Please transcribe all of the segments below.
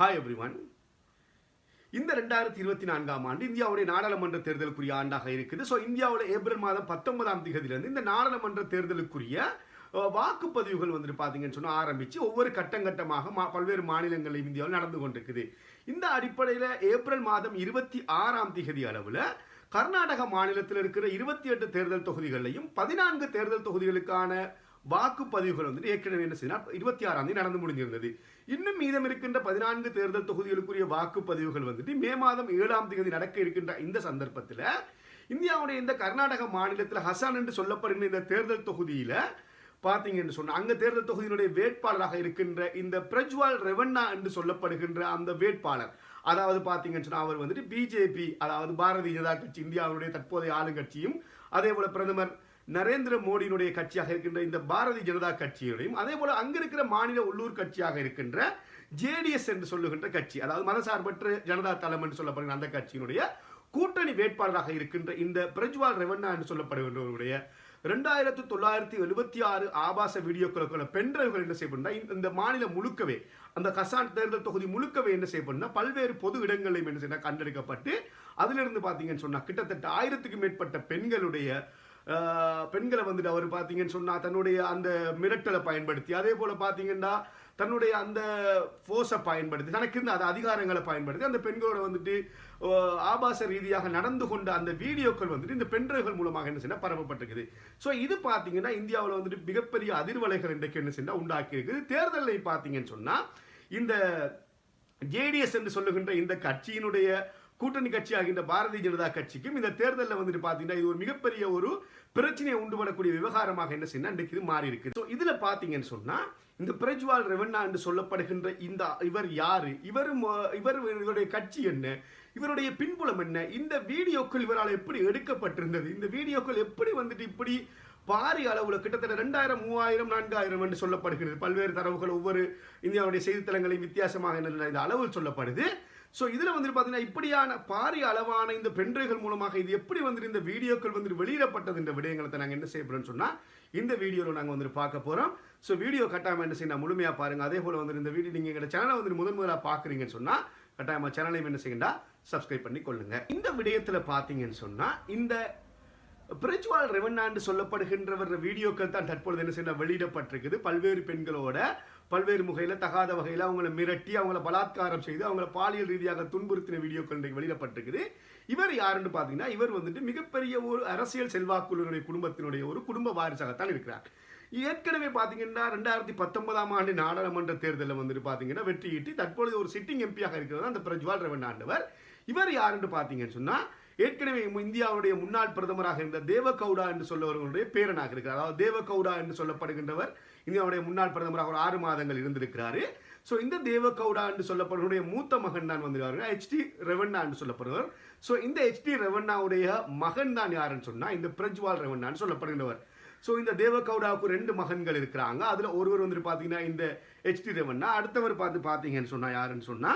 Hi everyone இந்த ரெண்டாயிரத்தி இருபத்தி நான்காம் ஆண்டு இந்தியாவுடைய நாடாளுமன்ற தேர்தலுக்குரிய ஆண்டாக இருக்குது ஸோ இந்தியாவோட ஏப்ரல் மாதம் பத்தொன்பதாம் தேதியிலிருந்து இந்த நாடாளுமன்ற தேர்தலுக்குரிய வாக்குப்பதிவுகள் வந்துட்டு பார்த்தீங்கன்னு சொன்னால் ஆரம்பித்து ஒவ்வொரு கட்டங்கட்டமாக மா பல்வேறு மாநிலங்களில் இந்தியாவில் நடந்து கொண்டிருக்குது. இந்த அடிப்படையில் ஏப்ரல் மாதம் இருபத்தி ஆறாம் தேதி அளவில் கர்நாடக மாநிலத்தில் இருக்கிற இருபத்தி எட்டு தேர்தல் தொகுதிகளையும் பதினான்கு தேர்தல் தொகுதிகளுக்கான வாக்குப்பதிவுகள் வந்துட்டு ஏற்கனவே என்ன செய்யணும் இருபத்தி ஆறாம் தேதி நடந்து முடிஞ்சிருந்தது. இன்னும் மீதம் இருக்கின்ற பதினான்கு தேர்தல் தொகுதிகளுக்குரிய வாக்குப்பதிவுகள் வந்துட்டு மே மாதம் ஏழாம் தேதி நடக்க இருக்கின்ற இந்த சந்தர்ப்பத்தில் இந்தியாவுடைய இந்த கர்நாடக மாநிலத்தில் ஹசான் என்று சொல்லப்படுகின்ற இந்த தேர்தல் தொகுதியில் பார்த்தீங்கன்னு சொன்னால் அங்கே தேர்தல் தொகுதியினுடைய வேட்பாளராக இருக்கின்ற இந்த பிரஜ்வால் ரெவண்ணா என்று சொல்லப்படுகின்ற அந்த வேட்பாளர். அதாவது பார்த்தீங்கன்னு சொன்னால் அவர் வந்துட்டு பிஜேபி அதாவது பாரதிய ஜனதா கட்சி இந்தியாவுடைய தற்போதைய ஆளுங்கட்சியும் அதே போல பிரதமர் நரேந்திர மோடியினுடைய கட்சியாக இருக்கின்ற இந்த பாரதிய ஜனதா கட்சியுடையும் அதே போல அங்க இருக்கிற மாநில உள்ளூர் கட்சியாக இருக்கின்ற ஜேடிஎஸ் என்று சொல்லுகின்ற கட்சி அதாவது மதசார்பற்ற ஜனதா தளம் என்று சொல்லப்படுகிற அந்த கட்சியினுடைய கூட்டணி வேட்பாளராக இருக்கின்ற இந்த பிரஜ்வால் ரெவண்ணா என்று சொல்லப்படுகின்றவருடைய ரெண்டாயிரத்து தொள்ளாயிரத்தி எழுபத்தி ஆறு ஆபாச வீடியோக்களுக்கான பெண்கள் என்ன செய்யப்படுனா இந்த மாநிலம் முழுக்கவே அந்த கசான் தேர்தல் தொகுதி முழுக்கவே என்ன செய்யப்படுனா பல்வேறு பொது இடங்களையும் என்ன செய்ய கண்டெடுக்கப்பட்டு அதிலிருந்து பார்த்தீங்கன்னு சொன்னா கிட்டத்தட்ட ஆயிரத்துக்கு மேற்பட்ட பெண்களுடைய பெண்களை வந்துட்டு அவர் பார்த்தீங்கன்னு சொன்னால் தன்னுடைய அந்த மிரட்டலை பயன்படுத்தி அதே போல் பார்த்தீங்கன்னா தன்னுடைய அந்த ஃபோர்ஸை பயன்படுத்தி தனக்கு இருந்த அந்த அதிகாரங்களை பயன்படுத்தி அந்த பெண்களோட வந்துட்டு ஆபாச ரீதியாக நடந்து கொண்ட அந்த வீடியோக்கள் வந்துட்டு இந்த பெண்கள் மூலமாக என்ன செய்ய பரப்பப்பட்டிருக்குது. ஸோ இது பார்த்தீங்கன்னா இந்தியாவில் வந்துட்டு மிகப்பெரிய அதிர்வலைகள் இன்றைக்கு என்ன செய்ய உண்டாக்கி இருக்குது பார்த்தீங்கன்னு சொன்னால் இந்த ஜேடிஎஸ் என்று சொல்லுகின்ற இந்த கட்சியினுடைய கூட்டணி கட்சி ஆகின்ற பாரதிய ஜனதா கட்சிக்கும் இந்த தேர்தலில் வந்துட்டு பார்த்தீங்கன்னா இது ஒரு மிகப்பெரிய ஒரு பிரச்சனையை உண்டு பண்ணக்கூடிய விவகாரமாக என்ன செய்யணும் இன்றைக்கு இது மாறி இருக்கு ஸோ இதில் பார்த்தீங்கன்னு சொன்னால் இந்த பிரஜ்வால் ரெவண்ணா என்று சொல்லப்படுகின்ற இந்த இவர் யாரு? இவரும் இவர் இவருடைய கட்சி என்ன? இவருடைய பின்புலம் என்ன? இந்த வீடியோக்கள் இவரால் எப்படி எடுக்கப்பட்டிருந்தது? இந்த வீடியோக்கள் எப்படி வந்துட்டு இப்படி பாரிய அளவில் கிட்டத்தட்ட ரெண்டாயிரம் மூவாயிரம் நான்காயிரம் என்று சொல்லப்படுகிறது. பல்வேறு தரவுகள் ஒவ்வொரு இந்தியாவுடைய செய்தித்தளங்களையும் வித்தியாசமாக என்ன இந்த அளவில் சொல்லப்படுது. ஸோ இதில் வந்துட்டு பார்த்தீங்கன்னா இப்படியான பாரிய அளவான இந்த பென்ட்ரைகள் மூலமாக இது எப்படி வந்துட்டு இந்த வீடியோக்கள் வந்துட்டு வெளியிடப்பட்டது இந்த விடயங்களை நாங்கள் என்ன செய்ய சொன்னால் இந்த வீடியோவில் நாங்கள் வந்துட்டு பார்க்க போகிறோம் ஸோ வீடியோ கட்டாயமாக என்ன செய்யணும் முழுமையாக பாருங்கள் அதே போல் வந்துட்டு இந்த வீடியோ நீங்கள் எங்கள் சேனலை வந்துட்டு முதன் முதலாக பார்க்குறீங்கன்னு சொன்னால் கட்டாயமாக சேனலையும் என்ன செய்யண்டா சப்ஸ்கிரைப் பண்ணி கொள்ளுங்க. இந்த விடயத்தில் பார்த்தீங்கன்னு சொன்னால் இந்த பிரிச்சுவால் ரெவன்னாண்டு சொல்லப்படுகின்றவர் வீடியோக்கள் தான் தற்பொழுது என்ன செய்ய வெளியிடப்பட்டிருக்குது. பல்வேறு பெண்களோட பல்வேறு முகையில் தகாத வகையில் அவங்கள மிரட்டி அவங்கள பலாத்காரம் செய்து அவங்கள பாலியல் ரீதியாக துன்புறுத்தின வீடியோக்கள் இன்றைக்கு வெளியிடப்பட்டிருக்குது. இவர் யாருன்னு பார்த்தீங்கன்னா இவர் வந்துட்டு மிகப்பெரிய ஒரு அரசியல் செல்வாக்குள்ளுடைய குடும்பத்தினுடைய ஒரு குடும்ப வாரிசாகத்தான் இருக்கிறார். ஏற்கனவே பார்த்தீங்கன்னா ரெண்டாயிரத்தி பத்தொன்பதாம் ஆண்டு நாடாளுமன்ற தேர்தலில் வந்துட்டு பார்த்தீங்கன்னா வெற்றியீட்டி தற்பொழுது ஒரு சிட்டிங் எம்பியாக இருக்கிறது அந்த பிரஜ்வால் ரெவன்னாண்டவர் இவர் யாருன்னு பார்த்தீங்கன்னு சொன்னால் ஏற்கனவே இந்தியாவுடைய முன்னாள் பிரதமராக இருந்த தேவகவுடா என்று சொல்லவர்களுடைய பேரனாக இருக்கிறார். அதாவது தேவகவுடா என்று சொல்லப்படுகின்றவர் இந்தியாவுடைய முன்னாள் பிரதமராக ஒரு ஆறு மாதங்கள் இருந்திருக்கிறாரு. ஸோ இந்த தேவகவுடா என்று சொல்லப்படுவருடைய மூத்த மகன் தான் வந்துருவாரு ஹெச்டி ரெவண்ணா என்று சொல்லப்படுவர். ஸோ இந்த ஹெச்டி ரெவண்ணாவுடைய மகன் தான் யாருன்னு சொன்னா இந்த பிரஜ்வால் ரெவண்ணான்னு சொல்லப்படுகின்றவர். ஸோ இந்த தேவகவுடாவுக்கு ரெண்டு மகன்கள் இருக்கிறாங்க. அதில் ஒருவர் வந்துட்டு பார்த்தீங்கன்னா இந்த ஹெச்டி ரெவண்ணா அடுத்தவர் பார்த்து பார்த்தீங்கன்னு சொன்னால் யாருன்னு சொன்னா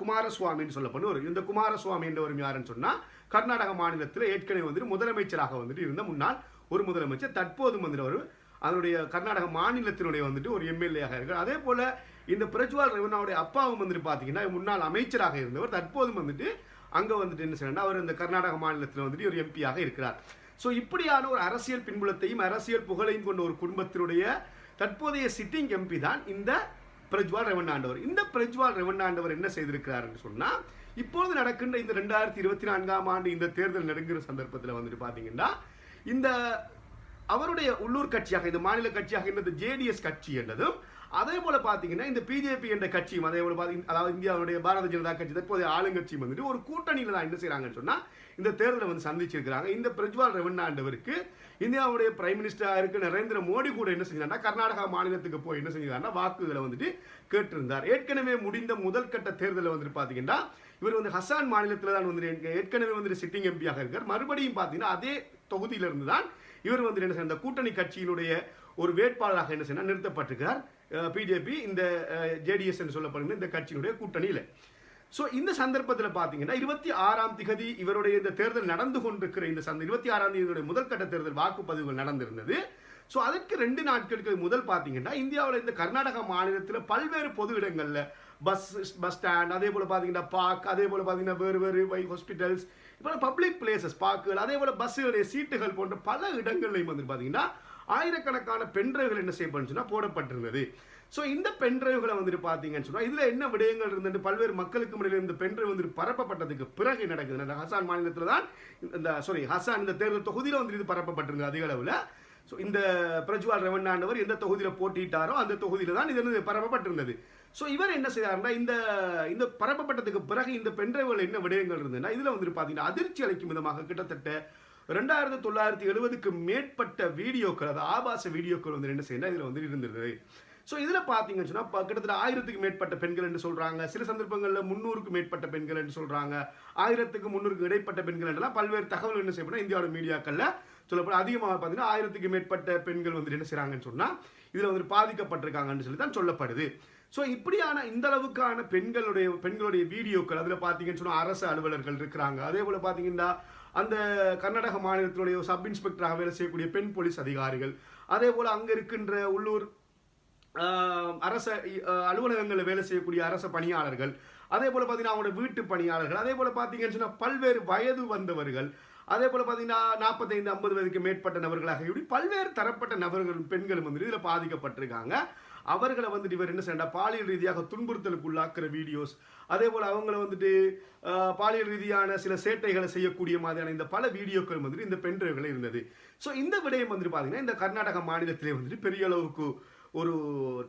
குமாரசுவாமின்னு சொல்லப்படுவர் இந்த குமாரசுவாமி என்றவரும் யாருன்னு சொன்னால் கர்நாடக மாநிலத்தில் ஏற்கனவே வந்துட்டு முதலமைச்சராக வந்துட்டு இருந்த முன்னாள் ஒரு முதலமைச்சர். தற்போது வந்துட்டு அவர் அதனுடைய கர்நாடக மாநிலத்தினுடைய வந்துட்டு ஒரு எம்எல்ஏயாக இருக்கார். அதே போல் இந்த பிரஜ்வால் ரெவனாவுடைய அப்பாவும் வந்துட்டு பார்த்தீங்கன்னா முன்னாள் அமைச்சராக இருந்தவர். தற்போதும் வந்துட்டு அங்கே வந்துட்டு என்ன செய்யணும் அவர் இந்த கர்நாடக மாநிலத்தில் வந்துட்டு ஒரு எம்பியாக இருக்கிறார். ஸோ இப்படியான ஒரு அரசியல் பின்புலத்தையும் அரசியல் புகழையும் கொண்ட ஒரு குடும்பத்தினுடைய தற்போதைய சிட்டிங் எம்பி தான் இந்த பிரஜ்வால் ரெவண்ணாண்டவர் இந்த பிரஜ்வால் ரெவண்ணாண்டவர் என்ன செய்திருக்கிறாருன்னு சொன்னா இப்போது நடக்கின்ற இந்த ரெண்டாயிரத்தி இருபத்தி நான்காம் ஆண்டு இந்த தேர்தல் நெருங்குற சந்தர்ப்பத்தில் வந்துட்டு பார்த்தீங்கன்னா இந்த அவருடைய உள்ளூர் கட்சியாக இந்த மாநில கட்சியாக இருந்த ஜேடிஎஸ் கட்சி என்றதும் அதே போல பாத்தீங்கன்னா இந்த பிஜேபி என்ற கட்சியும் அதே போல பாத்தீங்க அதாவது இந்தியாவுடைய பாரதிய ஜனதா கட்சி தற்போதைய ஆளுங்கட்சியும் வந்துட்டு ஒரு கூட்டணியில தான் என்ன செய்கிறாங்கன்னு சொன்னா இந்த தேர்தலை வந்து சந்திச்சிருக்கிறாங்க. இந்த பிரஜ்வால் ரெவண்ணாண்டவருக்கு இந்தியாவுடைய பிரைம் மினிஸ்டராக இருக்க நரேந்திர மோடி கூட என்ன செஞ்சாருன்னா கர்நாடகா மாநிலத்துக்கு போய் என்ன செஞ்சாருன்னா வாக்குகளை வந்துட்டு கேட்டிருந்தார். ஏற்கனவே முடிந்த முதல் கட்ட தேர்தலில் வந்துட்டு பார்த்தீங்கன்னா இவர் வந்து ஹசான் மாநிலத்தில் தான் வந்து ஏற்கனவே வந்துட்டு சிட்டிங் எம்பியாக இருக்கார். மறுபடியும் பார்த்தீங்கன்னா அதே தொகுதியிலிருந்து தான் இவர் வந்து என்ன செய்ய இந்த கூட்டணி கட்சியினுடைய ஒரு வேட்பாளராக என்ன செய்யணும் நிறுத்தப்பட்டிருக்கிறார். பிஜேபி இந்த ஜேடிஎஸ் என்று சொல்லப்படுகிற இந்த கட்சியினுடைய கூட்டணியில். ஸோ இந்த சந்தர்ப்பத்தில் பார்த்தீங்கன்னா இருபத்தி ஆறாம் திகதி இவருடைய இந்த தேர்தல் நடந்து கொண்டிருக்கிற இந்த சந்த இருபத்தி ஆறாம் தேதியுடைய முதற்கட்ட தேர்தல் வாக்குப்பதிவுகள் நடந்திருந்தது. ஸோ அதற்கு ரெண்டு நாட்களுக்கு முதல் பார்த்தீங்கன்னா இந்தியாவில் இந்த கர்நாடகா மாநிலத்தில் பல்வேறு பொது இடங்களில் பஸ் பஸ் ஸ்டாண்ட் அதே போல் பார்த்தீங்கன்னா பார்க் அதே போல் பார்த்தீங்கன்னா வேறு வேறு வை ஹாஸ்பிட்டல்ஸ் இப்போ பப்ளிக் பிளேசஸ் பார்க்குகள் அதே போல் பஸ்ஸுடைய சீட்டுகள் போன்ற பல இடங்கள்லையும் வந்து பார்த்தீங்கன்னா ஆயிரக்கணக்கான பென்ட்ரைவ்கள் என்ன செய்யப்படுச்சுன்னா போடப்பட்டிருந்தது. ஸோ இந்த பென்ட்ரைவ்களை வந்துட்டு பார்த்தீங்கன்னு சொன்னால் இதில் என்ன விடயங்கள் இருந்துட்டு பல்வேறு மக்களுக்கு முறையில் இந்த பென்ட்ரைவ் வந்துட்டு பரப்பப்பட்டதுக்கு பிறகு நடக்குது? இந்த ஹசான் மாநிலத்தில் தான் இந்த சாரி ஹசான் இந்த தேர்தல் தொகுதியில் வந்துட்டு இது பரப்பப்பட்டிருந்தது அதிக அளவில். ஸோ இந்த பிரஜ்வால் ரெவண்ணாண்டவர் எந்த தொகுதியில் போட்டிட்டாரோ அந்த தொகுதியில் தான் இது வந்து பரப்பப்பட்டிருந்தது. ஸோ இவர் என்ன செய்தாருன்னா இந்த இந்த பரப்பப்பட்டதுக்கு பிறகு இந்த பென்ட்ரைவ்கள் என்ன விடயங்கள் இருந்ததுன்னா இதில் வந்துட்டு பார்த்தீங்கன்னா அதிர்ச்சி அளிக்கும் விதமாக கிட்டத்தட்ட ரெண்டாயிரத்தி தொள்ளாயிரத்தி எழுபதுக்கு மேற்பட்ட வீடியோக்கள் அதாவது ஆபாச வீடியோக்கள் வந்து என்ன செய்யணும் இதில் வந்து இருந்தது ஸோ இதில் பார்த்தீங்கன்னு சொன்னால் கிட்டத்தட்ட ஆயிரத்துக்கு மேற்பட்ட பெண்கள் என்று சொல்கிறாங்க சில சந்தர்ப்பங்களில் முந்நூறுக்கு மேற்பட்ட பெண்கள் என்று சொல்கிறாங்க ஆயிரத்துக்கு முந்நூறுக்கு இடைப்பட்ட பெண்கள் என்றெல்லாம் பல்வேறு தகவல் என்ன செய்யப்படும் இந்தியாவோட மீடியாக்களில் சொல்லப்படும். அதிகமாக பார்த்தீங்கன்னா ஆயிரத்துக்கு மேற்பட்ட பெண்கள் வந்து என்ன செய்கிறாங்கன்னு சொன்னால் இதில் வந்து பாதிக்கப்பட்டிருக்காங்கன்னு சொல்லி தான் சொல்லப்படுது. ஸோ இப்படியான இந்த அளவுக்கான பெண்களுடைய பெண்களுடைய வீடியோக்கள் அதில் பார்த்தீங்கன்னு சொன்னால் அரசு அலுவலர்கள் இருக்கிறாங்க. அதே போல் பார்த்தீங்கன்னா அந்த கர்நாடக மாநிலத்தினுடைய சப் இன்ஸ்பெக்டராக வேலை செய்யக்கூடிய பெண் போலீஸ் அதிகாரிகள். அதே போல் அங்கே இருக்கின்ற உள்ளூர் அரச அலுவலகங்களில் வேலை செய்யக்கூடிய அரச பணியாளர்கள். அதே போல் பார்த்தீங்கன்னா அவங்களோட வீட்டு பணியாளர்கள். அதே போல் பார்த்தீங்கன்னு சொன்னால் பல்வேறு வயது வந்தவர்கள். அதே போல் பார்த்தீங்கன்னா நாற்பத்தைந்து ஐம்பது வயதுக்கு மேற்பட்ட நபர்களாக இப்படி பல்வேறு தரப்பட்ட நபர்கள் பெண்களும் வந்து இதில் பாதிக்கப்பட்டிருக்காங்க. அவர்களை வந்துட்டு இவர் என்ன செய்யண்டா பாலியல் ரீதியாக துன்புறுத்தலுக்கு உள்ளாக்குற வீடியோஸ் அதே போல் அவங்கள வந்துட்டு பாலியல் ரீதியான சில சேட்டைகளை செய்யக்கூடிய மாதிரியான இந்த பல வீடியோக்கள் வந்துட்டு இந்த பென்ட்ரைவ்களை இருந்தது. ஸோ இந்த விடயம் வந்துட்டு பார்த்தீங்கன்னா இந்த கர்நாடக மாநிலத்திலே வந்துட்டு பெரிய அளவுக்கு ஒரு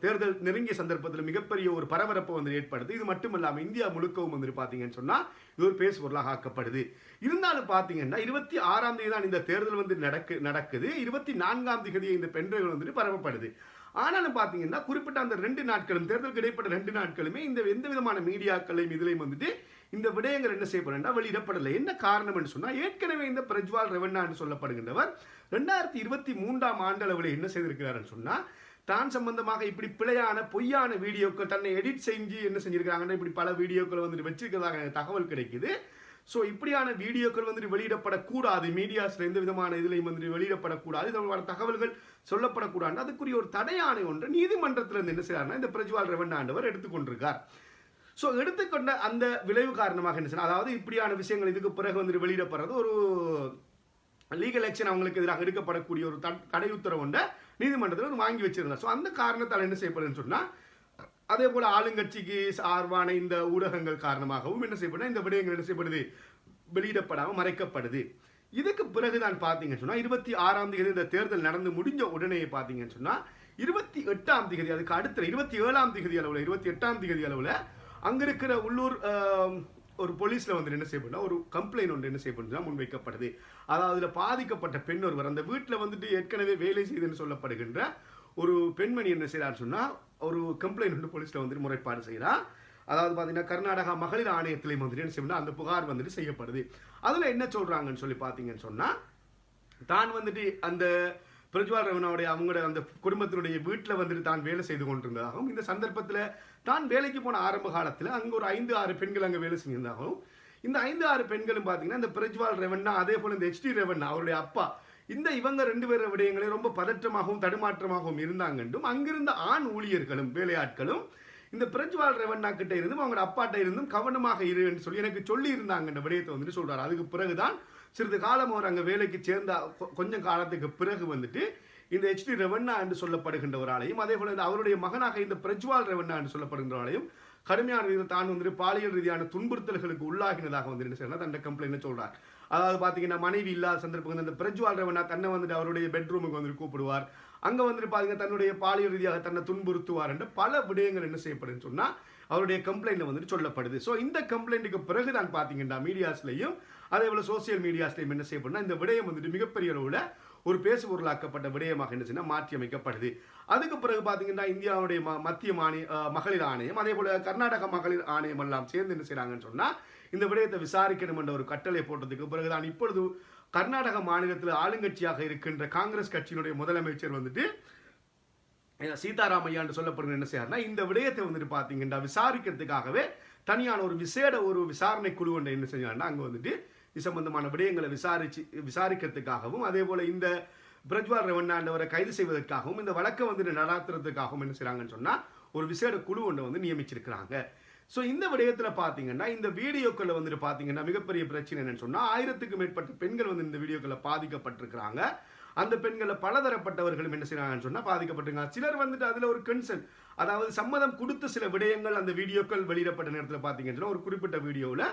தேர்தல் நெருங்கிய சந்தர்ப்பத்தில் மிகப்பெரிய ஒரு பரபரப்பை வந்து ஏற்படுது. இது மட்டும் இல்லாமல் இந்தியா முழுக்கவும் வந்துட்டு பார்த்தீங்கன்னு சொன்னால் இது ஒரு பேசு பொருளாக ஆக்கப்படுது. இருந்தாலும் பார்த்தீங்கன்னா இருபத்தி ஆறாம் தேதி தான் இந்த தேர்தல் வந்து நடக்கு நடக்குது. இருபத்தி நான்காம் தேதி இந்த பெண்கள் வந்துட்டு பரவப்படுது ஆனாலும் பார்த்தீங்கன்னா குறிப்பிட்ட அந்த ரெண்டு நாட்களும் தேர்தலுக்கு இடைப்பட்ட ரெண்டு நாட்களுமே இந்த எந்த விதமான மீடியாக்களையும் இதுலையும் வந்துட்டு இந்த விடயங்கள் என்ன செய்யப்படா வெளியிடப்படலை. என்ன காரணம் என்று சொன்னால் ஏற்கனவே இந்த பிரஜ்வால் ரெவண்ணா என்று சொல்லப்படுகின்றவர் ரெண்டாயிரத்தி இருபத்தி மூன்றாம் ஆண்டளவில் என்ன செய்திருக்கிறாருன்னு சொன்னால் தான் சம்பந்தமாக இப்படி பிழையான பொய்யான வீடியோக்கள் தன்னை எடிட் செஞ்சு என்ன செஞ்சிருக்காங்கன்னா இப்படி பல வீடியோக்களை வந்துட்டு வச்சிருக்கிறதாக தகவல் கிடைக்குது. ஸோ இப்படியான வீடியோக்கள் வந்துட்டு வெளியிடப்படக்கூடாது. மீடியாஸில் எந்த விதமான இதுலையும் வந்துட்டு வெளியிடப்படக்கூடாது. இதோட தகவல்கள் சொல்லப்படக்கூடாது. அதுக்குரிய ஒரு தடையானை ஒன்று நீதிமன்றத்தில் இருந்து என்ன செய்யறாருன்னா இந்த பிரஜ்வால் ரெவண்ணாண்டவர் எடுத்துக்கொண்டிருக்கார் ஸோ எடுத்துக்கொண்ட அந்த விளைவு காரணமாக என்ன செய்யணும் அதாவது இப்படியான விஷயங்கள் இதுக்கு பிறகு வந்துட்டு வெளியிடப்படுறது ஒரு லீகல் ஆக்ஷன் அவங்களுக்கு எதிராக எடுக்கப்படக்கூடிய ஒரு தடை உத்தரவு ஒன்றை நீதிமன்றத்தில் வந்து வாங்கி வச்சிருந்தார். ஸோ அந்த காரணத்தால் என்ன செய்யப்படுதுன்னு சொன்னால் அதே போல் ஆளுங்கட்சிக்கு சார்பான இந்த ஊடகங்கள் காரணமாகவும் என்ன செய்யப்படுது? இந்த விடயங்கள் என்ன செய்யப்படுது? வெளியிடப்படாமல் மறைக்கப்படுது. இதுக்கு பிறகுதான் பார்த்தீங்கன்னு சொன்னால் இருபத்தி ஆறாம் தேதி இந்த தேர்தல் நடந்து முடிஞ்ச உடனே பார்த்தீங்கன்னு சொன்னால் இருபத்தி எட்டாம் தேதி அதுக்கு அடுத்த இருபத்தி ஏழாம் தேதி அளவில் இருபத்தி எட்டாம் தேதி அளவில் அங்கே இருக்கிற உள்ளூர் ஒரு போலீஸில் வந்து என்ன செய்யப்படும் ஒரு கம்ப்ளைண்ட் ஒன்று என்ன செய்யப்படுதுன்னா முன்வைக்கப்படுது. அதாவது அதில் பாதிக்கப்பட்ட பெண் ஒருவர் அந்த வீட்டில் வந்துட்டு ஏற்கனவே வேலை செய்துன்னு சொல்லப்படுகின்ற ஒரு பெண்மணி என்ன செய்கிறார் சொன்னால் ஒரு கம்ப்ளைண்ட் வந்து போலீஸில் வந்துட்டு முறைப்பாடு செய்கிறான் அதாவது பார்த்தீங்கன்னா கர்நாடகா மகளிர் ஆணையத்திலையும் வந்துட்டு என்ன செய்யணும் அந்த புகார் வந்துட்டு செய்யப்படுது. அதில் என்ன சொல்கிறாங்கன்னு சொல்லி பார்த்தீங்கன்னு சொன்னால் தான் வந்துட்டு அந்த பிரஜ்வால் ரவனாவுடைய அவங்களோட அந்த குடும்பத்தினுடைய வீட்டில் வந்துட்டு தான் வேலை செய்து கொண்டிருந்ததாகவும் இந்த சந்தர்ப்பத்தில் தான் வேலைக்கு போன ஆரம்ப காலத்தில் அங்கே ஒரு ஐந்து ஆறு பெண்கள் அங்கே வேலை செஞ்சிருந்தாகவும் இந்த ஐந்து ஆறு பெண்களும் பார்த்தீங்கன்னா இந்த பிரஜ்வால் ரெவன்னா அதே போல் இந்த ஹெச்டி ரெவன்னா அவருடைய அப்பா இந்த இவங்க ரெண்டு பேர் விடயங்களே ரொம்ப பதற்றமாகவும் தடுமாற்றமாகவும் இருந்தாங்கன்றும் அங்கிருந்த ஆண் ஊழியர்களும் வேலையாட்களும் இந்த பிரஜ்வால் ரெவண்ணா கிட்ட இருந்தும் அவங்களோட அப்பாட்ட இருந்தும் கவனமாக இருன்னு சொல்லி எனக்கு சொல்லி இருந்தாங்கன்ற விடயத்தை வந்துட்டு சொல்றாரு. அதுக்கு பிறகுதான் சிறிது காலம் அவர் அங்கே வேலைக்கு சேர்ந்த கொஞ்சம் காலத்துக்கு பிறகு வந்துட்டு இந்த ஹெச்டி ரெவண்ணா என்று சொல்லப்படுகின்ற ஒரு ஆளையும் அதே போல அவருடைய மகனாக இந்த பிரஜ்வால் ரெவண்ணா என்று சொல்லப்படுகின்ற ஆளையும் கடுமையான ரீதியில் தான் வந்துட்டு பாலியல் ரீதியான துன்புறுத்தல்களுக்கு உள்ளாகினதாக வந்து என்ன செய்யணும் அந்த கம்ப்ளைண்ட் சொல்றார். அதாவது பார்த்தீங்கன்னா மனைவி இல்லாத சந்தர்ப்பங்கள் இந்த பிரஜ்வால் ரெவண்ணா தன்னை வந்துட்டு அவருடைய பெட்ரூமுக்கு வந்துட்டு கூப்பிடுவார். அங்கே வந்துட்டு பார்த்தீங்கன்னா தன்னுடைய பாலியல் ரீதியாக தன்னை துன்புறுத்துவார் என்று பல விடயங்கள் என்ன செய்யப்படுதுன்னு சொன்னால் அவருடைய கம்ப்ளைண்ட்டில் வந்துட்டு சொல்லப்படுது. ஸோ இந்த கம்ப்ளைண்ட்டுக்கு பிறகு தான் பார்த்தீங்கன்னா மீடியாஸ்லையும் அதே போல் சோசியல் மீடியாஸ்லையும் என்ன செய்யப்படுனா இந்த விடயம் வந்துட்டு மிகப்பெரிய அளவில் ஒரு பேசு பொருளாக்கப்பட்ட விடயமாக என்ன செய்யணும் மாற்றி அமைக்கப்படுது அதுக்கு பிறகு பார்த்தீங்கன்னா இந்தியாவுடைய ம மத்திய மாநில மகளிர் ஆணையம் அதே போல் கர்நாடக மகளிர் ஆணையம் எல்லாம் சேர்ந்து என்ன செய்கிறாங்கன்னு சொன்னால் இந்த விடயத்தை விசாரிக்கணும் என்ற ஒரு கட்டளை போட்டதுக்கு பிறகுதான் இப்பொழுது கர்நாடக மாநிலத்தில் ஆளுங்கட்சியாக இருக்கின்ற காங்கிரஸ் கட்சியினுடைய முதலமைச்சர் வந்துட்டு சீதாராமையா என்று சொல்லப்படுற என்ன செய்யாருன்னா இந்த விடயத்தை வந்துட்டு பார்த்தீங்கன்னா விசாரிக்கிறதுக்காகவே தனியான ஒரு விசேட ஒரு விசாரணை குழு ஒன்று என்ன செஞ்சாங்கன்னா அங்கே வந்துட்டு இது சம்பந்தமான விடயங்களை விசாரிச்சு விசாரிக்கிறதுக்காகவும் அதே போல் இந்த பிரஜ்வால் ரெவண்ணாண்டவரை கைது செய்வதற்காகவும் இந்த வழக்கை வந்து நடாத்துறதுக்காகவும் என்ன செய்கிறாங்கன்னு சொன்னால் ஒரு விசேட குழு ஒன்று வந்து நியமிச்சிருக்கிறாங்க. ஸோ இந்த விடயத்தில் பார்த்தீங்கன்னா இந்த வீடியோக்களில் வந்துட்டு பார்த்தீங்கன்னா மிகப்பெரிய பிரச்சனை என்னன்னு சொன்னால் ஆயிரத்துக்கு மேற்பட்ட பெண்கள் வந்து இந்த வீடியோக்களில் பாதிக்கப்பட்டிருக்கிறாங்க. அந்த பெண்களில் பலதரப்பட்டவர்களும் என்ன செய்கிறாங்கன்னு சொன்னால் பாதிக்கப்பட்டிருக்காங்க. சிலர் வந்துட்டு அதில் ஒரு கன்சர்ன் அதாவது சம்மதம் கொடுத்த சில விடயங்கள் அந்த வீடியோக்கள் வெளியிடப்பட்ட நேரத்தில் பார்த்தீங்கன்னு சொன்னால் ஒரு குறிப்பிட்ட வீடியோவில்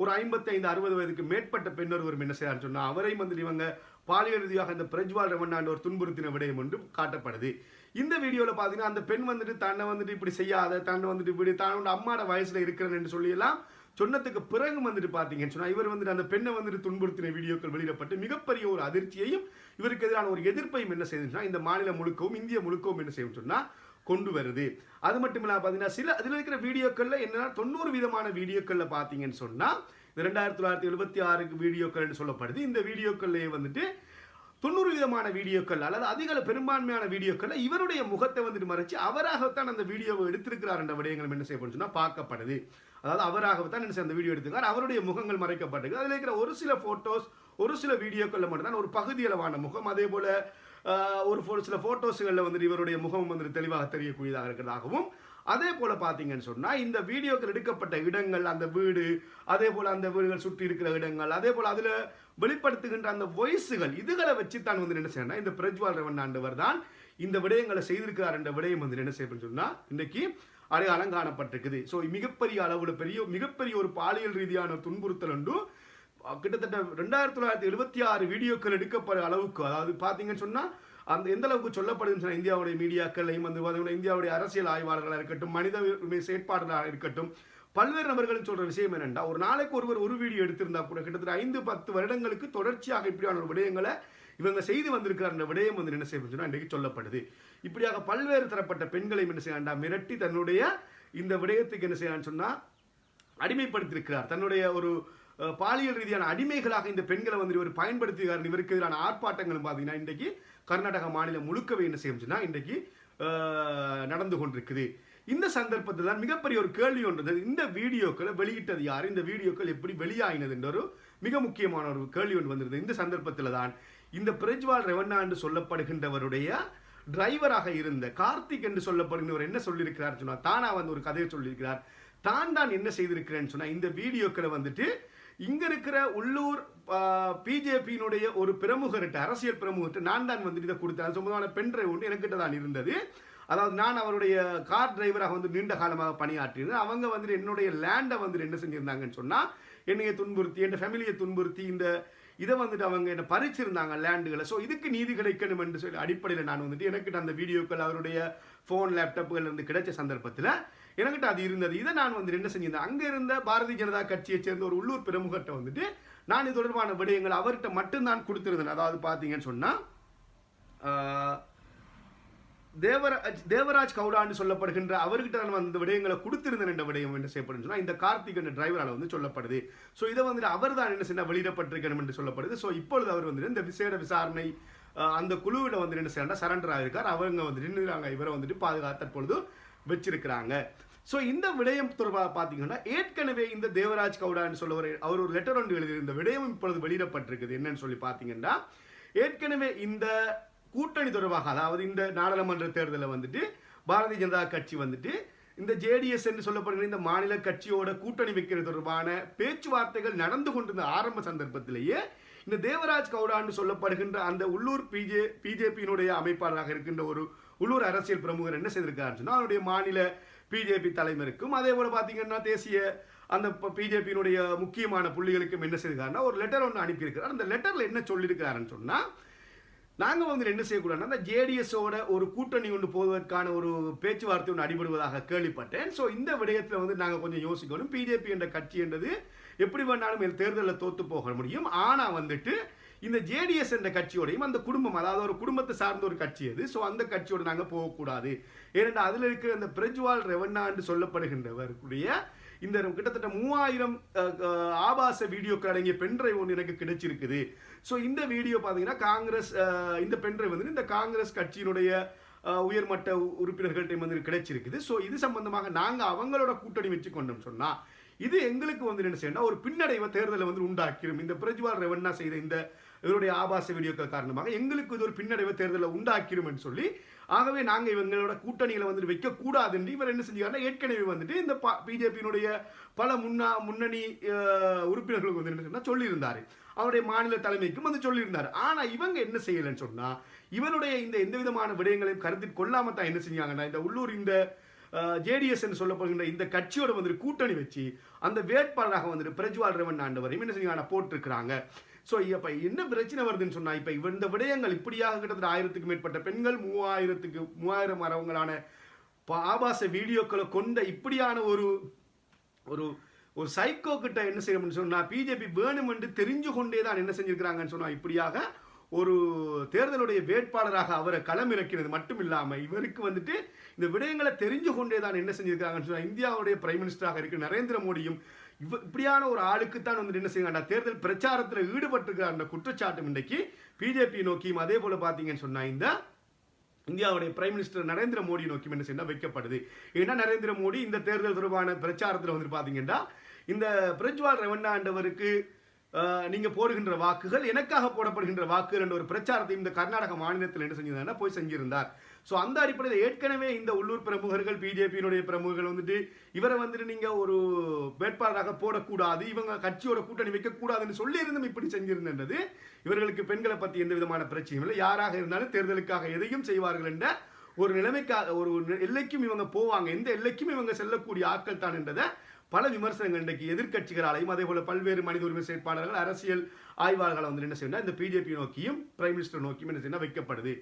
ஒரு ஐம்பத்தைந்து அறுபது வயதுக்கு மேற்பட்ட பெண் ஒருவர் என்ன செய்யாருன்னு சொன்னால் அவரையும் வந்து இவங்க பாலியல் ரீதியாக இந்த பிரஜ்வால் ரமண்ணாண்டு ஒரு துன்புறுத்தின விடயம் என்றும் காட்டப்படுது. இந்த வீடியோவில் பார்த்தீங்கன்னா அந்த பெண் வந்துட்டு தன்னை வந்துட்டு இப்படி செய்யாத தன்னை வந்துட்டு இப்படி தன்னோட அம்மாட வயசில் இருக்கிறேன்னு சொல்லியெல்லாம் சொன்னதுக்கு பிறகு வந்துட்டு பார்த்தீங்கன்னு சொன்னால் இவர் வந்துட்டு அந்த பெண்ணை வந்துட்டு துன்புறுத்தின வீடியோக்கள் வெளியிடப்பட்டு மிகப்பெரிய ஒரு அதிர்ச்சியையும் இவருக்கு எதிரான ஒரு எதிர்ப்பையும் என்ன செய்யுதுன்னா இந்த மாநிலம் முழுக்கவும் இந்திய முழுக்கவும் என்ன செய்யும் சொன்னால் கொண்டு வருது. அது மட்டும் இல்லாமல் பார்த்தீங்கன்னா சில அதில் இருக்கிற வீடியோக்களில் என்னென்னா தொண்ணூறு விதமான வீடியோக்களில் பார்த்தீங்கன்னு சொன்னால் இந்த ரெண்டாயிரத்தி தொள்ளாயிரத்தி எழுபத்தி ஆறுக்கு வீடியோக்கள்னு சொல்லப்படுது. இந்த வீடியோக்கள்லேயே வந்துட்டு தொண்ணூறு விதமான வீடியோக்கள் அல்லது அதிக பெரும்பான்மையான வீடியோக்களில் இவருடைய முகத்தை வந்துட்டு மறைச்சு அவராகத்தான் அந்த வீடியோவை எடுத்திருக்கிறார் என்ற விடயங்கள் என்ன செய்யப்படும் சொன்னால் பார்க்கப்படுது. அதாவது அவராகத்தான் என்ன செய்ய அந்த வீடியோ எடுத்திருக்கார். அவருடைய முகங்கள் மறைக்கப்பட்டிருக்கு. அதில் இருக்கிற ஒரு சில ஃபோட்டோஸ் ஒரு சில வீடியோக்களில் மட்டும்தான் ஒரு பகுதியளவான முகம். அதே போல் ஒரு ஒரு சில ஃபோட்டோஸுகளில் வந்துட்டு இவருடைய முகம் வந்துட்டு தெளிவாக தெரியக்கூடியதாக இருக்கிறதாகவும் அதே போல் பார்த்தீங்கன்னு சொன்னால் இந்த வீடியோக்கள் எடுக்கப்பட்ட இடங்கள் அந்த வீடு அதே போல் அந்த வீடுகள் சுற்றி இருக்கிற இடங்கள் அதே போல் அதில் வெளிப்படுத்துகின்ற அந்த வொய்ஸுகள் இதுகளை வச்சு தான் வந்து என்ன செய்யணும் இந்த பிரஜ்வால் ரவன் ஆண்டவர் தான் இந்த விடயங்களை செய்திருக்கிறார் என்ற விடயம் வந்து என்ன செய்யணும்னு சொன்னால் இன்றைக்கி அடையாளம் காணப்பட்டிருக்குது. ஸோ மிகப்பெரிய அளவில் பெரிய மிகப்பெரிய ஒரு பாலியல் ரீதியான துன்புறுத்தல் உண்டு. கிட்டத்தட்ட ரெண்டாயிரத்தி தொள்ளாயிரத்தி எழுபத்தி ஆறு வீடியோக்கள் எடுக்கப்படுற அளவுக்கு அதாவது பார்த்தீங்கன்னு சொன்னால் அந்த எந்த அளவுக்கு சொல்லப்படுதுன்னு சொன்னால் இந்தியாவுடைய மீடியாக்களையும் வந்து பார்த்தீங்கன்னா இந்தியாவுடைய அரசியல் ஆய்வாளர்களாக இருக்கட்டும் மனித உரிமை செயற்பாடுகளாக இருக்கட்டும் பல்வேறு நபர்களும் சொல்ற விஷயம் என்னென்னா ஒரு நாளைக்கு ஒருவர் ஒரு வீடியோ எடுத்திருந்தா கூட கிட்டத்தட்ட ஐந்து பத்து வருடங்களுக்கு தொடர்ச்சியாக இப்படியான ஒரு விடயங்களை இவங்க செய்து வந்திருக்கிறார் அந்த விடயம் வந்து என்ன செய்ய இன்றைக்கு சொல்லப்படுது. இப்படியாக பல்வேறு தரப்பட்ட பெண்களை என்ன செய்யாண்டா மிரட்டி தன்னுடைய இந்த விடயத்துக்கு என்ன செய்யான்னு சொன்னால் அடிமைப்படுத்தியிருக்கிறார். தன்னுடைய ஒரு பாலியல் ரீதியான அடிமைகளாக இந்த பெண்களை வந்து இவர் பயன்படுத்துகிறார். இவருக்கு எதிரான ஆர்ப்பாட்டங்களும் பார்த்தீங்கன்னா இன்றைக்கு கர்நாடக மாநிலம் முழுக்கவே என்ன செய்யும்னா இன்றைக்கு நடந்து கொண்டிருக்குது. இந்த சந்தர்ப்பத்தில் தான் மிகப்பெரிய ஒரு கேள்வி ஒன்று இருந்தது. இந்த வீடியோக்களை வெளியிட்டது யார்? இந்த வீடியோக்கள் எப்படி வெளியாகினது என்ற ஒரு மிக முக்கியமான ஒரு கேள்வி ஒன்று வந்திருந்தது. இந்த சந்தர்ப்பத்தில் தான் இந்த பிரஜ்வால் ரெவண்ணா என்று சொல்லப்படுகின்றவருடைய டிரைவராக இருந்த கார்த்திக் என்று சொல்லப்படுகிறவர் என்ன சொல்லியிருக்கிறார் சொன்னால் தானா வந்து ஒரு கதையை சொல்லியிருக்கிறார். தான் தான் என்ன செய்திருக்கிறேன்னு சொன்னால் இந்த வீடியோக்களை வந்துட்டு இங்க இருக்கிற உள்ளூர் பிஜேபியினுடைய ஒரு பிரமுகர்கிட்ட அரசியல் பிரமுகர்கிட்ட நான் தான் வந்துட்டு இதை கொடுத்தேன். சொந்தமான பெண் டிரைவ் ஒன்று எனக்கிட்ட தான் இருந்தது. அதாவது நான் அவருடைய கார் டிரைவராக வந்து நீண்ட காலமாக பணியாற்றியிருந்தேன் அவங்க வந்துட்டு என்னுடைய லேண்டை வந்துட்டு என்ன செஞ்சுருந்தாங்கன்னு சொன்னால் என்னைய துன்புறுத்தி என் ஃபேமிலியை துன்புறுத்தி இந்த இதை வந்துட்டு அவங்க என்ன பறிச்சிருந்தாங்க லேண்டுகளை ஸோ இதுக்கு நீதி கிடைக்கணும் என்று சொல்லி அடிப்படையில் நான் வந்துட்டு எனக்கிட்ட அந்த வீடியோக்கள் அவருடைய ஃபோன் லேப்டாப்புகள் இருந்து கிடைச்ச சந்தர்ப்பத்தில் எனக்கிட்ட அது இருந்தது. இதை நான் வந்து என்ன செஞ்சிருந்தேன். அங்கே இருந்த பாரதிய ஜனதா கட்சியை சேர்ந்த ஒரு உள்ளூர் பிரமுகர்கிட்ட வந்துட்டு நான் இது தொடர்பான விடயங்கள் அவர்கிட்ட மட்டும்தான் கொடுத்துருந்தேன். அதாவது பார்த்தீங்கன்னு சொன்னால் தேவராஜ் தேவராஜ் கவுடான்னு சொல்லப்படுகின்ற அவர்கிட்ட நான் அந்த விடயங்களை கொடுத்திருந்தேன் என்ற விடயம் என்ன செய்யப்படுன்னு சொன்னால் இந்த கார்த்திக் என்ற டிரைவரால் வந்து சொல்லப்படுது. ஸோ இதை வந்துட்டு அவர் தான் என்ன செய்ய வெளியிடப்பட்டிருக்கணும் என்று சொல்லப்படுது. ஸோ இப்பொழுது அவர் வந்துட்டு இந்த விசேட விசாரணை அந்த குழுவில் வந்து என்ன செய்யறாங்க சரண்டர் ஆகிருக்கார் அவங்க வந்து நின்றுறாங்க இவரை வந்துட்டு பாதுகாத்த பொழுது வச்சிருக்கிறாங்க. ஸோ இந்த விடயம் தொடர்பாக பார்த்தீங்கன்னா ஏற்கனவே இந்த தேவராஜ் கவுடான்னு சொல்லுவார் அவர் ஒரு லெட்டர் ஒன்று எழுதியிருந்த இந்த விடயம் இப்பொழுது வெளியிடப்பட்டிருக்குது. என்னன்னு சொல்லி பார்த்தீங்கன்னா ஏற்கனவே இந்த கூட்டணி தொடர்பாக அதாவது இந்த நாடாளுமன்ற தேர்தலில் வந்துட்டு பாரதிய ஜனதா கட்சி வந்துட்டு இந்த ஜேடிஎஸ் என்று சொல்லப்படுகிற இந்த மாநில கட்சியோட கூட்டணி வைக்கிறது தொடர்பான பேச்சுவார்த்தைகள் நடந்து கொண்டிருந்த ஆரம்ப சந்தர்ப்பத்திலேயே இந்த தேவராஜ் கவுடான்னு சொல்லப்படுகின்ற அந்த உள்ளூர் பிஜே பிஜேபியினுடைய அமைப்பாளராக இருக்கின்ற ஒரு உள்ளூர் அரசியல் பிரமுகர் என்ன செய்திருக்காருன்னு சொன்னால் அவருடைய மாநில பிஜேபி தலைமருக்கும். அதே போல் பார்த்தீங்கன்னா தேசிய அந்த பிஜேபியினுடைய முக்கியமான புள்ளிகளுக்கும் என்ன செய்திருக்காருன்னா ஒரு லெட்டர் ஒன்று அனுப்பியிருக்கிறார். அந்த லெட்டரில் என்ன சொல்லியிருக்கிறாருன்னு சொன்னால் நாங்கள் வந்து என்ன செய்யக்கூடாதுன்னா அந்த ஜேடிஎஸோட ஒரு கூட்டணி ஒன்று போவதற்கான ஒரு பேச்சுவார்த்தை ஒன்று அடிபடுவதாக கேள்விப்பட்டேன். ஸோ இந்த விடயத்தில் வந்து நாங்கள் கொஞ்சம் யோசிக்கணும். பிஜேபி என்ற கட்சி என்றது எப்படி வேணாலும் தேர்தலில் தோற்று போக முடியும். ஆனால் வந்துட்டு இந்த ஜேடிஎஸ் என்ற கட்சியோடையும் அந்த குடும்பம் அதாவது ஒரு குடும்பத்தை சார்ந்த ஒரு கட்சி அது ஸோ அந்த கட்சியோட நாங்கள் போகக்கூடாது. ஏனென்றால் அதில் இருக்கிற அந்த பிரஜ்வால் ரெவண்ணா என்று சொல்லப்படுகின்றவருடைய இந்த கிட்டத்தட்ட மூவாயிரம் ஆபாச வீடியோக்கள் அடங்கிய பென்ட்ரைவ் ஒன்று எனக்கு கிடைச்சிருக்குது. ஸோ இந்த வீடியோ பார்த்தீங்கன்னா காங்கிரஸ் இந்த பென்ட்ரைவ் வந்து இந்த காங்கிரஸ் கட்சியினுடைய உயர்மட்ட உ- உறுப்பினர்கள்ட்ட வந்து கிடைச்சிருக்குது. ஸோ இது சம்பந்தமாக நாங்கள் அவங்களோட கூட்டணி வச்சு கொண்டோம் சொன்னால் இது எங்களுக்கு வந்து என்ன செய்யணும் ஒரு பின்னடைவை தேர்தலை வந்து உண்டாக்கிடும் இந்த பிரஜ்வால் ரெவண்ணா செய்த இந்த இவருடைய ஆபாச வீடியோக்கள் காரணமாக எங்களுக்கு இது ஒரு பின்னடைவை தேர்தலில் உண்டாக்கிடும்னு சொல்லி ஆகவே நாங்கள் இவங்களோட கூட்டணிகளை வந்துட்டு வைக்கக்கூடாதுன்னு இவர் என்ன செஞ்சாருன்னா ஏற்கனவே வந்துட்டு இந்த பிஜேபியினுடைய பல முன்னா முன்னணி உறுப்பினர்களுக்கு வந்து என்ன சொன்னால் சொல்லியிருந்தார். அவருடைய மாநில தலைமைக்கும் வந்து சொல்லியிருந்தார். ஆனால் இவங்க என்ன செய்யலைன்னு சொன்னால் இவருடைய இந்த எந்த விதமான விடயங்களையும் கருத்தில் கொள்ளாமல் தான் என்ன செஞ்சாங்கன்னா இந்த உள்ளூர் இந்த ஜேடிஎஸ் என்று சொல்லப்படுகின்ற இந்த கட்சியோட வந்துட்டு கூட்டணி வச்சு அந்த வேட்பாளராக வந்துட்டு பிரஜ்வால் ரவன் ஆண்டவரையும் என்ன செஞ்சாங்க போட்டிருக்கிறாங்க. ஸோ இப்போ என்ன பிரச்சனை வருதுன்னு சொன்னால் இப்போ இந்த விடயங்கள் இப்படியாக கிட்டத்தட்ட ஆயிரத்துக்கு மேற்பட்ட பெண்கள் மூவாயிரத்துக்கு மூவாயிரம் வரவங்களான ஆபாச வீடியோக்களை கொண்ட இப்படியான ஒரு ஒரு ஒரு சைக்கோ கிட்ட என்ன செய்யணும்னு சொன்னால் பிஜேபி வேணும் என்று தெரிஞ்சு கொண்டே தான் என்ன செஞ்சிருக்கிறாங்கன்னு சொன்னால் இப்படியாக ஒரு தேர்தலுடைய வேட்பாளராக அவரை களம் இறக்கினது மட்டும் இல்லாமல் இவருக்கு வந்துட்டு இந்த விடயங்களை தெரிஞ்சு கொண்டே தான் என்ன செஞ்சிருக்காங்கன்னு சொன்னால் இந்தியாவுடைய பிரைம் மினிஸ்டராக இருக்கு நரேந்திர மோடியும் இவ இப்படியான ஒரு ஆளுக்கு தான் வந்துட்டு என்ன செய்யுங்க தேர்தல் பிரச்சாரத்தில் ஈடுபட்டிருக்கிற அந்த குற்றச்சாட்டும் இன்றைக்கு பிஜேபி நோக்கியும் அதே போல பார்த்தீங்கன்னு சொன்னால் இந்த இந்தியாவுடைய பிரைம் மினிஸ்டர் நரேந்திர மோடி நோக்கி என்ன செய்ய வைக்கப்படுது. ஏன்னா நரேந்திர மோடி இந்த தேர்தல் தொடர்பான பிரச்சாரத்தில் வந்து பார்த்தீங்கன்னா இந்த பிரஜ்வால் ரெவண்ணா ஆண்டவருக்கு நீங்கள் போடுகின்ற வாக்குகள் எனக்காக போடப்படுகின்ற வாக்குகள் என்ற ஒரு பிரச்சாரத்தை இந்த கர்நாடக மாநிலத்தில் என்ன செஞ்சிருந்தாருன்னா போய் செஞ்சிருந்தார். ஸோ அந்த அடிப்படையில் ஏற்கனவே இந்த உள்ளூர் பிரமுகர்கள் பிஜேபியினுடைய பிரமுகர்கள் வந்துட்டு இவரை வந்துட்டு நீங்கள் ஒரு வேட்பாளராக போடக்கூடாது இவங்க கட்சியோட கூட்டணி வைக்கக்கூடாதுன்னு சொல்லியிருந்தும் இப்படி செஞ்சிருந்தது. இவர்களுக்கு பெண்களை பற்றி எந்த விதமான பிரச்சனையும் இல்லை. யாராக இருந்தாலும் தேர்தலுக்காக எதையும் செய்வார்கள் என்ற ஒரு நிலைமைக்காக ஒரு எல்லைக்கும் இவங்க போவாங்க. எந்த எல்லைக்கும் இவங்க செல்லக்கூடிய ஆட்கள் தான் என்றதை பல விமர்சனங்கள் இன்றைக்கு எதிர்க்கட்சிகளாலையும் அதே போல பல்வேறு மனித உரிமை செயற்பாளர்கள் அரசியல் ஆய்வாளர்களை வந்து என்ன செய்யணும் இந்த பிஜேபி நோக்கியும் பிரைம் மினிஸ்டர் நோக்கியும் என்ன செய்யணும் வைக்கப்படுது.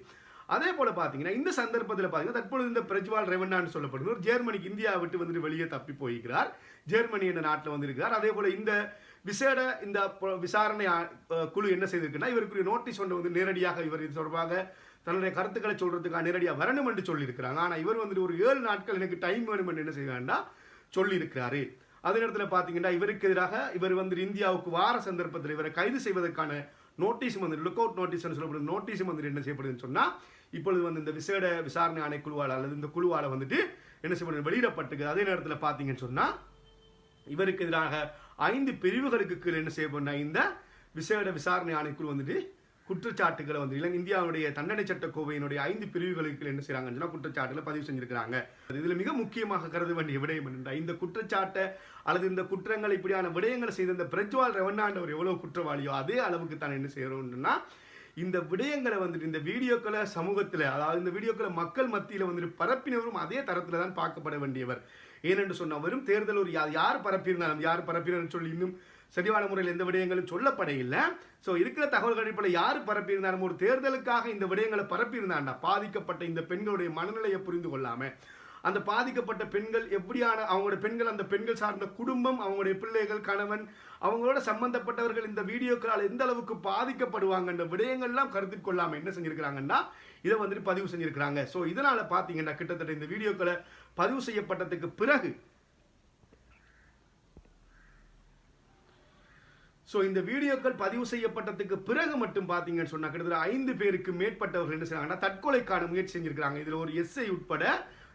அதே போல பார்த்தீங்கன்னா இந்த சந்தர்ப்பத்தில் பார்த்தீங்கன்னா தற்பொழுது இந்த பிரஜ்வால் ரெவண்ணான்னு சொல்லப்படுது ஒரு ஜெர்மனிக்கு இந்தியா விட்டு வந்துட்டு வெளியே தப்பி போயிருக்கிறார். ஜெர்மனி என்ற நாட்டில் வந்திருக்கிறார். அதே போல இந்த விசேட இந்த விசாரணை குழு என்ன செய்திருக்குன்னா இவருக்குரிய நோட்டீஸ் ஒன்று வந்து நேரடியாக இவர் இது தொடர்பாக தன்னுடைய கருத்துக்களை சொல்றதுக்காக நேரடியாக வரணும் என்று சொல்லியிருக்கிறாங்க. ஆனால் இவர் வந்துட்டு ஒரு ஏழு நாட்கள் எனக்கு டைம் வேணும் என்று என்ன செய்வாங்கன்னா சொல்லியிருக்கிறாரு. அதே நேரத்தில் பார்த்தீங்கன்னா இவருக்கு எதிராக இவர் வந்து இந்தியாவுக்கு வார சந்தர்ப்பத்தில் இவரை கைது செய்வதற்கான நோட்டீஸ் வந்து லுக் அவுட் நோட்டீஸ் சொல்லப்படுது. நோட்டீஸும் வந்து என்ன செய்யப்படுதுன்னு சொன்னால் இப்பொழுது வந்து இந்த விசேட விசாரணை ஆணைக்குழுவால் அல்லது இந்த குழுவால் வந்துட்டு என்ன செய்யப்படுது? வெளியிடப்பட்டிருக்கு. அதே நேரத்தில் பார்த்தீங்கன்னு சொன்னால் இவருக்கு எதிராக ஐந்து பிரிவுகளுக்கு கீழே என்ன செய்யப்படுனா இந்த விசேட விசாரணை ஆணைக்குழு வந்துட்டு குற்றச்சாட்டுகளை வந்து இலங்கை இந்தியாவுடைய தண்டனை சட்ட கோவையினுடைய ஐந்து பிரிவுகளுக்கு என்ன செய்கிறாங்கன்னு சொன்னால் குற்றச்சாட்டுகளை பதிவு செஞ்சிருக்கிறாங்க. இதுல மிக முக்கியமாக கருத வேண்டிய விடயம் என்னென்றா இந்த குற்றச்சாட்டை அல்லது இந்த குற்றங்கள் இப்படியான விடயங்களை செய்த இந்த பிரஜ்வால் ரெவண்ணாண்டவர் எவ்வளவு குற்றவாளியோ அதே அளவுக்கு தான் என்ன செய்யறோம்னா இந்த விடயங்களை வந்துட்டு இந்த வீடியோக்களை சமூகத்தில் அதாவது இந்த வீடியோக்களை மக்கள் மத்தியில் வந்துட்டு பரப்பினவரும் அதே தரத்தில் தான் பார்க்கப்பட வேண்டியவர். ஏனென்று சொன்னவரும் வெறும் தேர்தல் ஒரு யார் பரப்பியிருந்தாலும் யார் பரப்பினாலும் சொல்லி இன்னும் சரியான முறையில் எந்த விடயங்களும் சொல்லப்பட இல்லை ஸோ இருக்கிற தகவல்கள் அடிப்படையில் யார் பரப்பியிருந்தாலும் ஒரு தேர்தலுக்காக இந்த விடயங்களை பரப்பியிருந்தாண்டா? பாதிக்கப்பட்ட இந்த பெண்களுடைய மனநிலையை புரிந்து கொள்ளாம. அந்த பாதிக்கப்பட்ட பெண்கள் எப்படியான அவங்களோட பெண்கள் அந்த பெண்கள் சார்ந்த குடும்பம் அவங்களுடைய பிள்ளைகள் கணவன் அவங்களோட சம்பந்தப்பட்டவர்கள் இந்த வீடியோக்களால் எந்த அளவுக்கு பாதிக்கப்படுவாங்கன்ற விடயங்கள்லாம் கருத்தில் கொள்ளாமல் என்ன செஞ்சுருக்கிறாங்கன்னா இதை வந்துட்டு பதிவு செஞ்சுருக்கிறாங்க. ஸோ இதனால் பார்த்தீங்கன்னா கிட்டத்தட்ட இந்த வீடியோக்களை பதிவு செய்யப்பட்டதுக்கு பிறகு ஸோ இந்த வீடியோக்கள் பதிவு செய்யப்பட்டதுக்கு பிறகு மட்டும் பார்த்தீங்கன்னு சொன்னால் கிட்டத்தட்ட ஐந்து பேருக்கு மேற்பட்டவர்கள் என்ன செய்கிறாங்கன்னா தற்கொலைக்கான முயற்சி செஞ்சிருக்கிறாங்க. இதில் ஒரு எஸ்ஐ உட்பட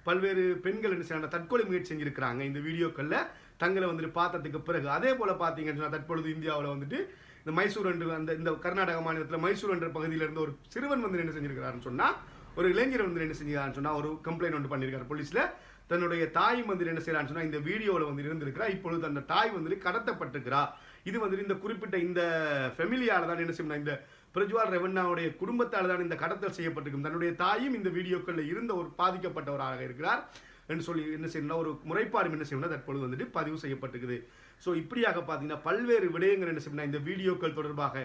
பல்வேறு பெண்கள் என்ன செய்யறாங்க தற்கொலை முயற்சி செஞ்சிருக்கிறாங்க இந்த வீடியோக்களில். தங்களை வந்துட்டு பார்த்ததுக்கு பிறகு. அதே போல் பார்த்தீங்கன்னு சொன்னால் தற்பொழுது இந்தியாவில் வந்துட்டு இந்த மைசூர் என்று அந்த இந்த கர்நாடக மாநிலத்தில் மைசூர் என்ற பகுதியில இருந்து ஒரு சிறுவன் வந்து என்ன செஞ்சிருக்கிறாருன்னு சொன்னால் ஒரு இளைஞர் வந்து என்ன செஞ்சிருக்காருன்னு சொன்னால் ஒரு கம்ப்ளைண்ட் ஒன்று பண்ணியிருக்காரு போலீஸில் தன்னுடைய தாய் வந்து என்ன செய்யறான்னு சொன்னால் இந்த வீடியோவில் வந்து இருந்திருக்கிறா. இப்பொழுது அந்த தாய் வந்து கடத்தப்பட்டிருக்கிறா. இது வந்துட்டு இந்த குறிப்பிட்ட இந்த ஃபெமிலியால தான் என்ன செய்யணும் இந்த பிரஜ்வால் ரெவண்ணாவுடைய குடும்பத்தால் தான் இந்த கடத்தல் செய்யப்பட்டிருக்கும். தன்னுடைய தாயும் இந்த வீடியோக்களில் இருந்த ஒரு பாதிக்கப்பட்டவராக இருக்கிறார் என்று சொல்லி என்ன செய்யணும்னா ஒரு முறைப்பாடு என்ன செய்யணும்னா தற்பொழுது வந்துட்டு பதிவு செய்யப்பட்டிருக்குது. ஸோ இப்படியாக பார்த்தீங்கன்னா பல்வேறு விடயங்கள் என்ன செய்யணும்னா இந்த வீடியோக்கள் தொடர்பாக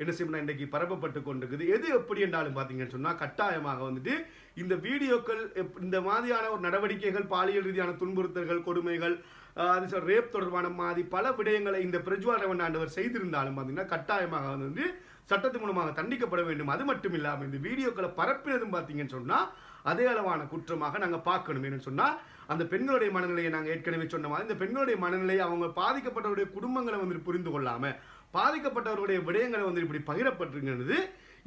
என்ன செய்யணும்னா இன்றைக்கு பரப்பப்பட்டு கொண்டிருக்குது. எது எப்படி என்றாலும் பார்த்தீங்கன்னு சொன்னால் கட்டாயமாக வந்துட்டு இந்த வீடியோக்கள் எப்- இந்த மாதிரியான ஒரு நடவடிக்கைகள் பாலியல் ரீதியான துன்புறுத்தல்கள் கொடுமைகள் அது ரேப் தொடர்பான மாதிரி பல விடயங்களை இந்த பிரஜ்வால் ரவன் ஆண்டவர் செய்திருந்தாலும் பார்த்தீங்கன்னா கட்டாயமாக வந்து சட்டத்தின் மூலமாக தண்டிக்கப்பட வேண்டும். அது மட்டும் இல்லாமல் இந்த வீடியோக்களை பரப்பினதும் பார்த்தீங்கன்னு சொன்னால் அதே அளவான குற்றமாக நாங்கள் பார்க்கணும். என்னன்னு சொன்னால் அந்த பெண்களுடைய மனநிலையை நாங்கள் ஏற்கனவே சொன்ன மாதிரி இந்த பெண்களுடைய மனநிலையை அவங்க பாதிக்கப்பட்டவருடைய குடும்பங்களை வந்து புரிந்து கொள்ளாமல் பாதிக்கப்பட்டவர்களுடைய விடயங்களை வந்து இப்படி பகிரப்பட்டிருக்கிறது.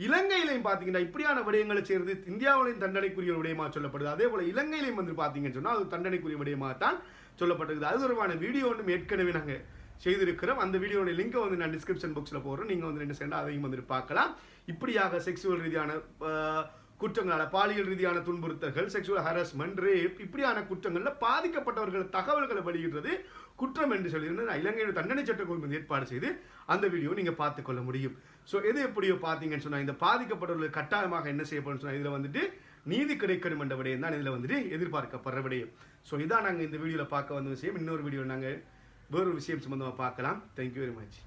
இலங்கையிலையும் பார்த்தீங்கன்னா இப்படியான விடயங்களை செய்யறது இந்தியாவிலையும் தண்டனைக்குரிய விடயமாக சொல்லப்படுது. அதே போல இலங்கையிலையும் வந்து பார்த்தீங்கன்னு சொன்னால் அது தண்டனைக்குரிய விடயமாக தான் சொல்லப்பட்டிருக்குது. அது தொடர்பான வீடியோ ஒன்றும் ஏற்கனவே நாங்கள் செய்திருக்கிறோம். அந்த வீடியோட லிங்கை வந்து நான் டிஸ்கிரிப்ஷன் பாக்ஸில் போடுறேன். நீங்கள் வந்து என்ன செய்யணும் அதையும் வந்துட்டு பார்க்கலாம். இப்படியாக செக்ஸுவல் ரீதியான குற்றங்களால் பாலியல் ரீதியான துன்புறுத்தல்கள் செக்ஷுவல் ஹராஸ்மெண்ட் ரேப் இப்படியான குற்றங்களில் பாதிக்கப்பட்டவர்கள் தகவல்களை வெளியிடுறது குற்றம் என்று சொல்லி நான் இலங்கையோட தண்டனை சட்டக்குழு ஏற்பாடு செய்து அந்த வீடியோ நீங்கள் பார்த்துக்கொள்ள முடியும். ஸோ எது எப்படியோ பார்த்தீங்கன்னு சொன்னால் இந்த பாதிக்கப்பட்டவர்கள் கட்டாயமாக என்ன செய்யப்படும் சொன்னால் இதில் வந்துட்டு நீதி கிடைக்கணும் என்ற விடயம் தான் இதில் வந்துட்டு எதிர்பார்க்கப்படுற விடயம். ஸோ இதான் நாங்கள் இந்த வீடியோவில் பார்க்க வந்த விஷயம். இன்னொரு வீடியோ நாங்கள் வேறொரு விஷயம் சம்மந்தமாக பார்க்கலாம். Thank you very much